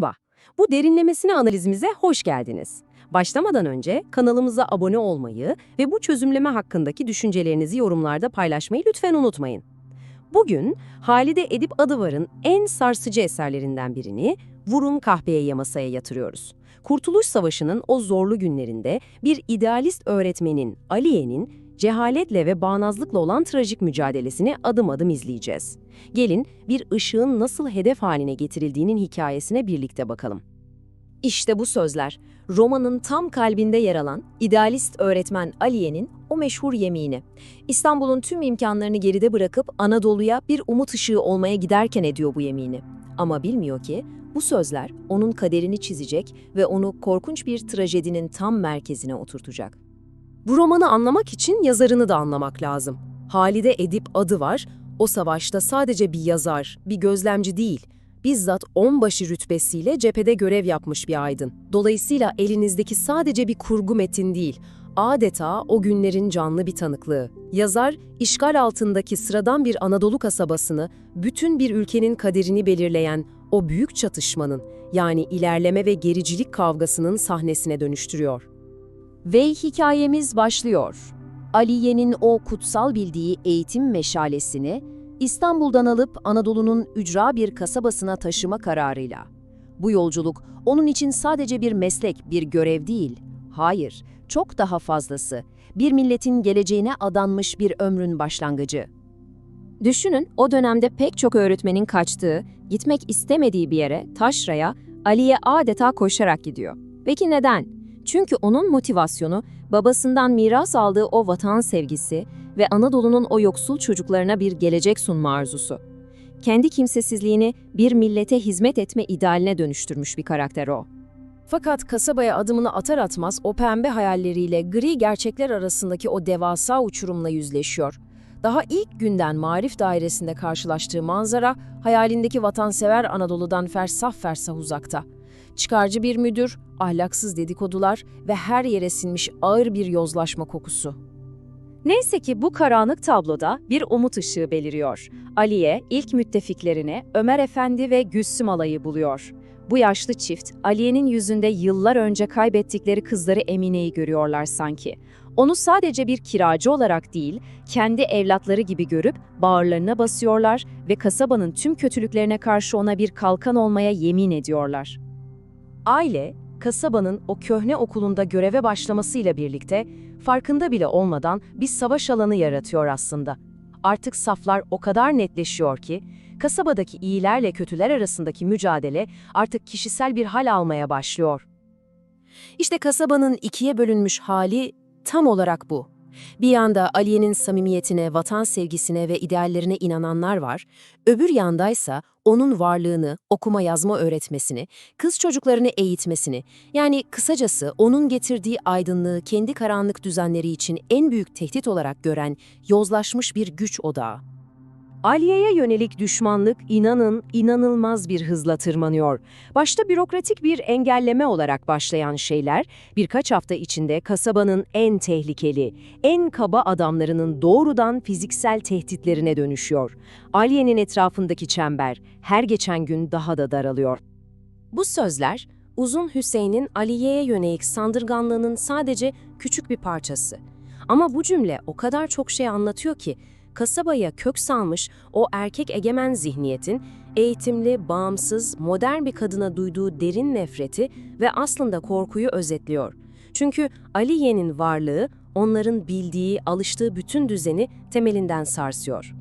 Merhaba, bu derinlemesine analizimize hoş geldiniz. Başlamadan önce kanalımıza abone olmayı ve bu çözümleme hakkındaki düşüncelerinizi yorumlarda paylaşmayı lütfen unutmayın. Bugün Halide Edip Adıvar'ın en sarsıcı eserlerinden birini Vurun Kahpeye masaya yatırıyoruz. Kurtuluş Savaşı'nın o zorlu günlerinde bir idealist öğretmenin, Aliye'nin cehaletle ve bağnazlıkla olan trajik mücadelesini adım adım izleyeceğiz. Gelin bir ışığın nasıl hedef haline getirildiğinin hikayesine birlikte bakalım. İşte bu sözler, romanın tam kalbinde yer alan idealist öğretmen Aliye'nin o meşhur yemini. İstanbul'un tüm imkanlarını geride bırakıp Anadolu'ya bir umut ışığı olmaya giderken ediyor bu yemini. Ama bilmiyor ki bu sözler onun kaderini çizecek ve onu korkunç bir trajedinin tam merkezine oturtacak. Bu romanı anlamak için yazarını da anlamak lazım. Halide Edip adı var, o savaşta sadece bir yazar, bir gözlemci değil, bizzat onbaşı rütbesiyle cephede görev yapmış bir aydın. Dolayısıyla elinizdeki sadece bir kurgu metin değil, adeta o günlerin canlı bir tanıklığı. Yazar, işgal altındaki sıradan bir Anadolu kasabasını, bütün bir ülkenin kaderini belirleyen o büyük çatışmanın, yani ilerleme ve gericilik kavgasının sahnesine dönüştürüyor. Ve hikayemiz başlıyor. Aliye'nin o kutsal bildiği eğitim meşalesini İstanbul'dan alıp Anadolu'nun ücra bir kasabasına taşıma kararıyla. Bu yolculuk onun için sadece bir meslek, bir görev değil. Hayır, çok daha fazlası. Bir milletin geleceğine adanmış bir ömrün başlangıcı. Düşünün, o dönemde pek çok öğretmenin kaçtığı, gitmek istemediği bir yere, taşraya, Aliye adeta koşarak gidiyor. Peki neden? Çünkü onun motivasyonu, babasından miras aldığı o vatan sevgisi ve Anadolu'nun o yoksul çocuklarına bir gelecek sunma arzusu. Kendi kimsesizliğini bir millete hizmet etme idealine dönüştürmüş bir karakter o. Fakat kasabaya adımını atar atmaz o pembe hayalleriyle gri gerçekler arasındaki o devasa uçurumla yüzleşiyor. Daha ilk günden marif dairesinde karşılaştığı manzara hayalindeki vatansever Anadolu'dan fersah fersah uzakta. Çıkarcı bir müdür, ahlaksız dedikodular ve her yere sinmiş ağır bir yozlaşma kokusu. Neyse ki bu karanlık tabloda bir umut ışığı beliriyor. Aliye ilk müttefiklerini Ömer Efendi ve Gülsüm Alay'ı buluyor. Bu yaşlı çift, Aliye'nin yüzünde yıllar önce kaybettikleri kızları Emine'yi görüyorlar sanki. Onu sadece bir kiracı olarak değil, kendi evlatları gibi görüp bağırlarına basıyorlar ve kasabanın tüm kötülüklerine karşı ona bir kalkan olmaya yemin ediyorlar. Aile, kasabanın o köhne okulunda göreve başlamasıyla birlikte farkında bile olmadan bir savaş alanı yaratıyor aslında. Artık saflar o kadar netleşiyor ki, kasabadaki iyilerle kötüler arasındaki mücadele artık kişisel bir hal almaya başlıyor. İşte kasabanın ikiye bölünmüş hali tam olarak bu. Bir yanda Aliye'nin samimiyetine, vatan sevgisine ve ideallerine inananlar var, öbür yandaysa onun varlığını, okuma yazma öğretmesini, kız çocuklarını eğitmesini, yani kısacası onun getirdiği aydınlığı kendi karanlık düzenleri için en büyük tehdit olarak gören yozlaşmış bir güç odağı. Aliye'ye yönelik düşmanlık inanın inanılmaz bir hızla tırmanıyor. Başta bürokratik bir engelleme olarak başlayan şeyler birkaç hafta içinde kasabanın en tehlikeli, en kaba adamlarının doğrudan fiziksel tehditlerine dönüşüyor. Aliye'nin etrafındaki çember her geçen gün daha da daralıyor. Bu sözler Uzun Hüseyin'in Aliye'ye yönelik sandırganlığının sadece küçük bir parçası. Ama bu cümle o kadar çok şey anlatıyor ki kasabaya kök salmış o erkek egemen zihniyetin eğitimli, bağımsız, modern bir kadına duyduğu derin nefreti ve aslında korkuyu özetliyor. Çünkü Aliye'nin varlığı onların bildiği, alıştığı bütün düzeni temelinden sarsıyor.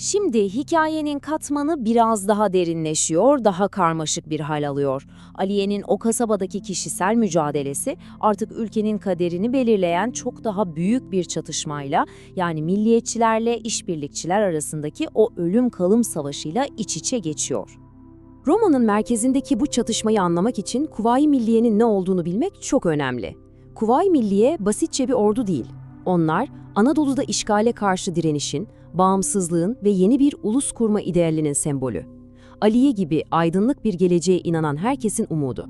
Şimdi hikayenin katmanı biraz daha derinleşiyor, daha karmaşık bir hal alıyor. Aliye'nin o kasabadaki kişisel mücadelesi artık ülkenin kaderini belirleyen çok daha büyük bir çatışmayla, yani milliyetçilerle işbirlikçiler arasındaki o ölüm kalım savaşıyla iç içe geçiyor. Romanın merkezindeki bu çatışmayı anlamak için Kuvayi Milliye'nin ne olduğunu bilmek çok önemli. Kuvayi Milliye basitçe bir ordu değil. Onlar Anadolu'da işgale karşı direnişin, bağımsızlığın ve yeni bir ulus kurma idealinin sembolü. Aliye gibi aydınlık bir geleceğe inanan herkesin umudu.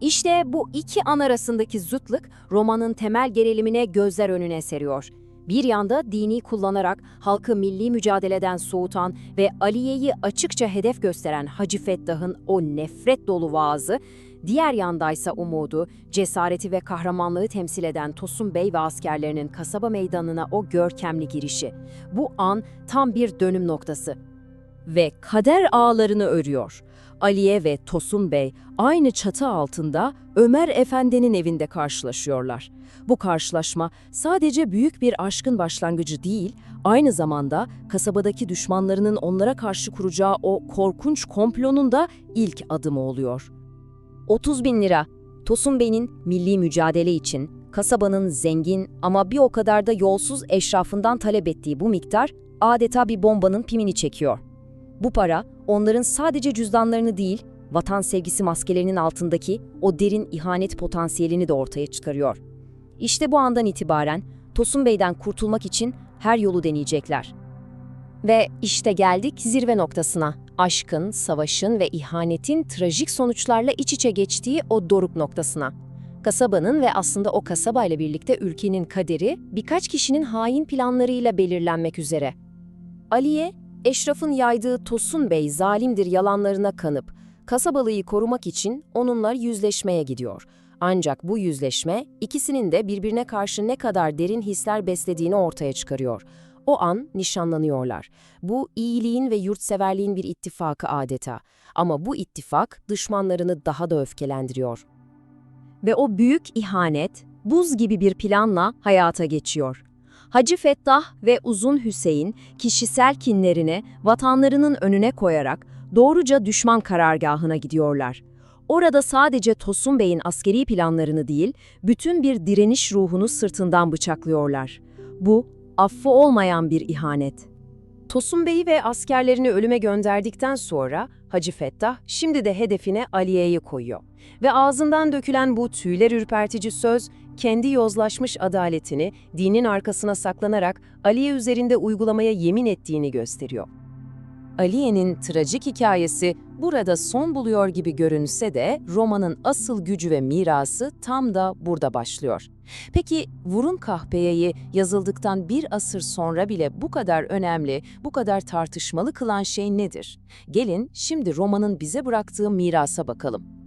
İşte bu iki an arasındaki zıtlık romanın temel gerilimine gözler önüne seriyor. Bir yanda dini kullanarak halkı milli mücadeleden soğutan ve Aliye'yi açıkça hedef gösteren Hacı Fettah'ın o nefret dolu vaazı, diğer yandaysa umudu, cesareti ve kahramanlığı temsil eden Tosun Bey ve askerlerinin kasaba meydanına o görkemli girişi. Bu an tam bir dönüm noktası. Ve kader ağlarını örüyor. Aliye ve Tosun Bey aynı çatı altında Ömer Efendi'nin evinde karşılaşıyorlar. Bu karşılaşma sadece büyük bir aşkın başlangıcı değil, aynı zamanda kasabadaki düşmanlarının onlara karşı kuracağı o korkunç komplonun da ilk adımı oluyor. 30 bin lira. Tosun Bey'in milli mücadele için kasabanın zengin ama bir o kadar da yolsuz eşrafından talep ettiği bu miktar adeta bir bombanın pimini çekiyor. Bu para onların sadece cüzdanlarını değil, vatan sevgisi maskelerinin altındaki o derin ihanet potansiyelini de ortaya çıkarıyor. İşte bu andan itibaren Tosun Bey'den kurtulmak için her yolu deneyecekler. Ve işte geldik zirve noktasına. Aşkın, savaşın ve ihanetin trajik sonuçlarla iç içe geçtiği o doruk noktasına. Kasabanın ve aslında o kasabayla birlikte ülkenin kaderi birkaç kişinin hain planlarıyla belirlenmek üzere. Aliye, Eşraf'ın yaydığı Tosun Bey zalimdir yalanlarına kanıp, kasabalıyı korumak için onunla yüzleşmeye gidiyor. Ancak bu yüzleşme ikisinin de birbirine karşı ne kadar derin hisler beslediğini ortaya çıkarıyor. O an nişanlanıyorlar. Bu iyiliğin ve yurtseverliğin bir ittifakı adeta. Ama bu ittifak düşmanlarını daha da öfkelendiriyor. Ve o büyük ihanet buz gibi bir planla hayata geçiyor. Hacı Fettah ve Uzun Hüseyin kişisel kinlerini vatanlarının önüne koyarak doğruca düşman karargahına gidiyorlar. Orada sadece Tosun Bey'in askeri planlarını değil, bütün bir direniş ruhunu sırtından bıçaklıyorlar. Bu, affı olmayan bir ihanet. Tosun Bey'i ve askerlerini ölüme gönderdikten sonra Hacı Fettah şimdi de hedefine Aliye'yi koyuyor. Ve ağzından dökülen bu tüyler ürpertici söz kendi yozlaşmış adaletini dinin arkasına saklanarak Aliye üzerinde uygulamaya yemin ettiğini gösteriyor. Aliye'nin trajik hikayesi burada son buluyor gibi görünse de romanın asıl gücü ve mirası tam da burada başlıyor. Peki Vurun Kahpeye'yi yazıldıktan bir asır sonra bile bu kadar önemli, bu kadar tartışmalı kılan şey nedir? Gelin şimdi romanın bize bıraktığı mirasa bakalım.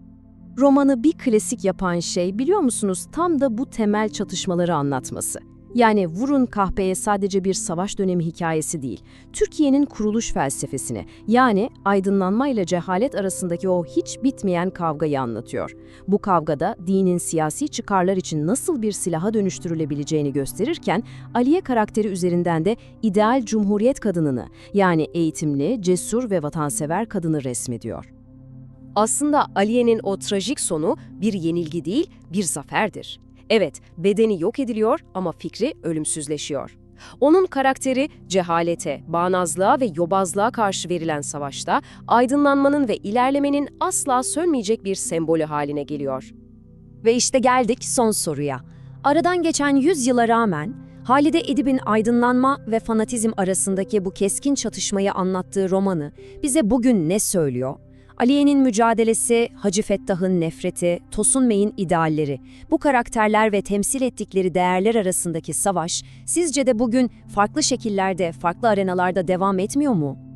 Romanı bir klasik yapan şey biliyor musunuz tam da bu temel çatışmaları anlatması. Yani Vurun Kahpe'ye sadece bir savaş dönemi hikayesi değil, Türkiye'nin kuruluş felsefesini, yani aydınlanma ile cehalet arasındaki o hiç bitmeyen kavgayı anlatıyor. Bu kavgada dinin siyasi çıkarlar için nasıl bir silaha dönüştürülebileceğini gösterirken, Aliye karakteri üzerinden de ideal cumhuriyet kadınını, yani eğitimli, cesur ve vatansever kadını resmediyor. Aslında Aliye'nin o trajik sonu bir yenilgi değil, bir zaferdir. Evet, bedeni yok ediliyor ama fikri ölümsüzleşiyor. Onun karakteri cehalete, bağnazlığa ve yobazlığa karşı verilen savaşta aydınlanmanın ve ilerlemenin asla sönmeyecek bir sembolü haline geliyor. Ve işte geldik son soruya. Aradan geçen 100 yıla rağmen Halide Edip'in aydınlanma ve fanatizm arasındaki bu keskin çatışmayı anlattığı romanı bize bugün ne söylüyor? Aliye'nin mücadelesi, Hacı Fettah'ın nefreti, Tosun Bey'in idealleri, bu karakterler ve temsil ettikleri değerler arasındaki savaş sizce de bugün farklı şekillerde, farklı arenalarda devam etmiyor mu?